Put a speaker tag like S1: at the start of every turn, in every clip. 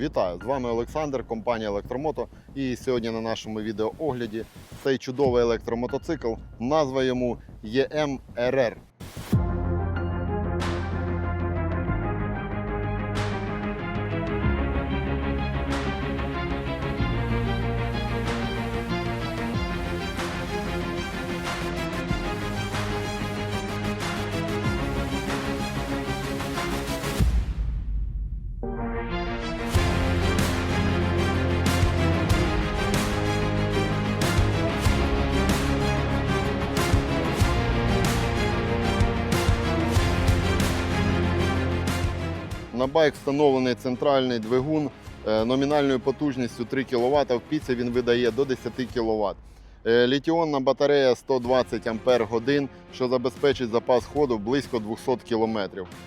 S1: Вітаю! З вами Олександр, компанія Електромото. І сьогодні на нашому відеоогляді цей чудовий електромотоцикл. Назва йому EMRR. На байк встановлений центральний двигун е, номінальною потужністю 3 кВт. В піці він видає до 10 кВт. Літіонна батарея 120 Ампер годин, що забезпечить запас ходу близько 200 км.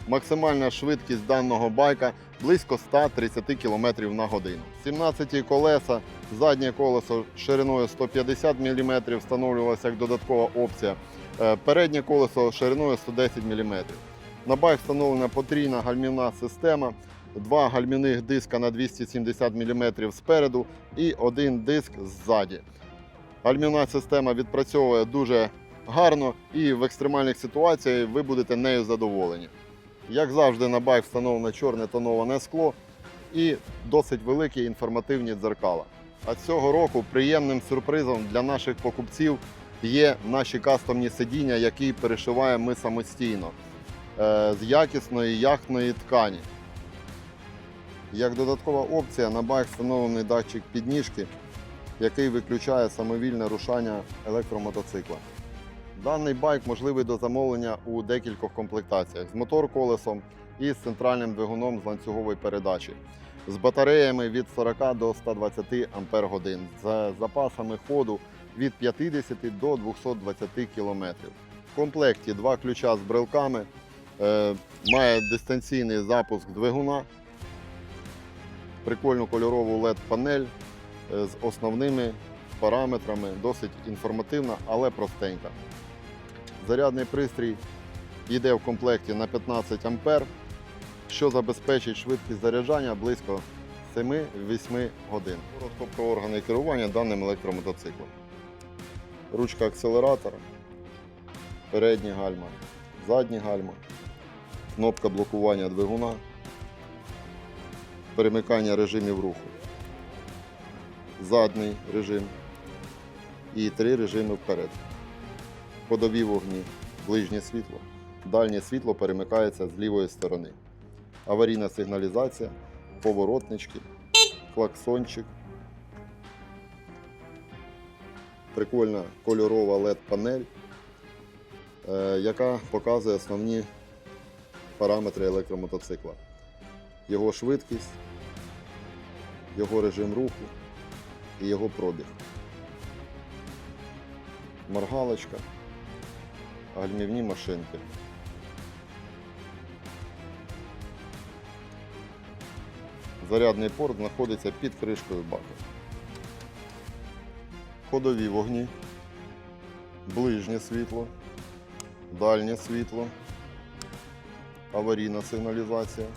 S1: Максимальна швидкість даного байка близько 130 км на годину. 17 колеса, заднє колесо шириною 150 мм встановлювалося як додаткова опція. Е, Переднє колесо шириною 110 мм. На байк встановлена потрійна гальмівна система, два гальмівних диска на 270 мм спереду і один диск ззаді. Гальмівна система відпрацьовує дуже гарно і в екстремальних ситуаціях ви будете нею задоволені. Як завжди, на байк встановлене чорне тоноване скло і досить великі інформативні дзеркала. А цього року приємним сюрпризом для наших покупців є наші кастомні сидіння, які перешиваємо ми самостійно з якісної яхтної ткані. Як додаткова опція на байк встановлений датчик підніжки, який виключає самовільне рушання електромотоцикла. Даний байк можливий до замовлення у декількох комплектаціях з мотор-колесом і з центральним двигуном з ланцюгової передачі, з батареями від 40 до 120 Ампер годин, з запасами ходу від 50 до 220 км. В комплекті два ключа з брелками, е, має дистанційний запуск двигуна, прикольну кольорову LED-панель е, з основними параметрами, досить інформативна, але простенька. Зарядний пристрій йде в комплекті на 15 А, що забезпечить швидкість заряджання близько 7-8 годин. Коротко про органи керування даним електромотоциклом. Ручка акселератора, передні гальма, задні гальма, кнопка блокування двигуна, перемикання режимів руху, задній режим і три режими вперед. Ходові вогні, ближнє світло, дальнє світло перемикається з лівої сторони. Аварійна сигналізація, поворотнички, клаксончик. Прикольна кольорова LED-панель, е, яка показує основні параметри електромотоцикла. Його швидкість, його режим руху і його пробіг. Моргалочка, гальмівні машинки. Зарядний порт знаходиться під кришкою бака. Ходові вогні, ближнє світло, дальнє світло, аварійна сигналізація,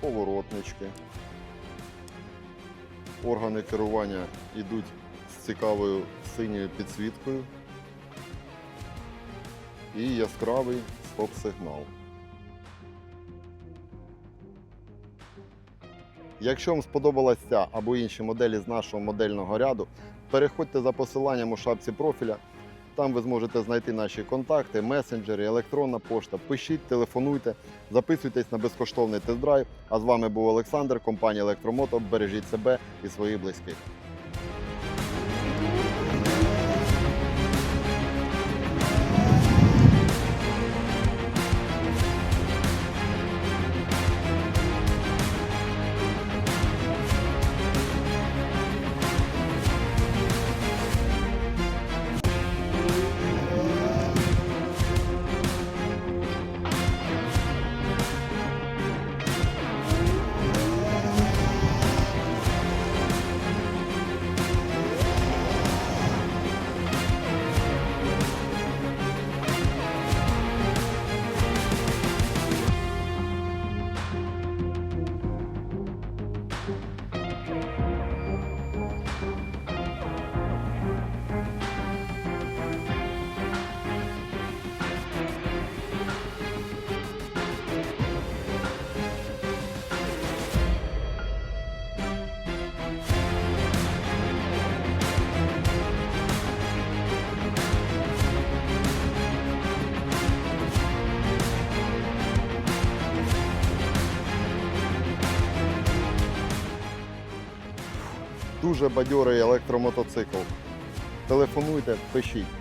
S1: поворотнички. Органи керування йдуть з цікавою синьою підсвіткою і яскравий стоп-сигнал. Якщо вам сподобалася ця або інші моделі з нашого модельного ряду, переходьте за посиланням у шапці профіля. Там ви зможете знайти наші контакти, месенджери, електронна пошта. Пишіть, телефонуйте, записуйтесь на безкоштовний тест-драйв. А з вами був Олександр, компанія Електромото. Бережіть себе і своїх близьких. Дуже бадьорий електромотоцикл. Телефонуйте, пишіть.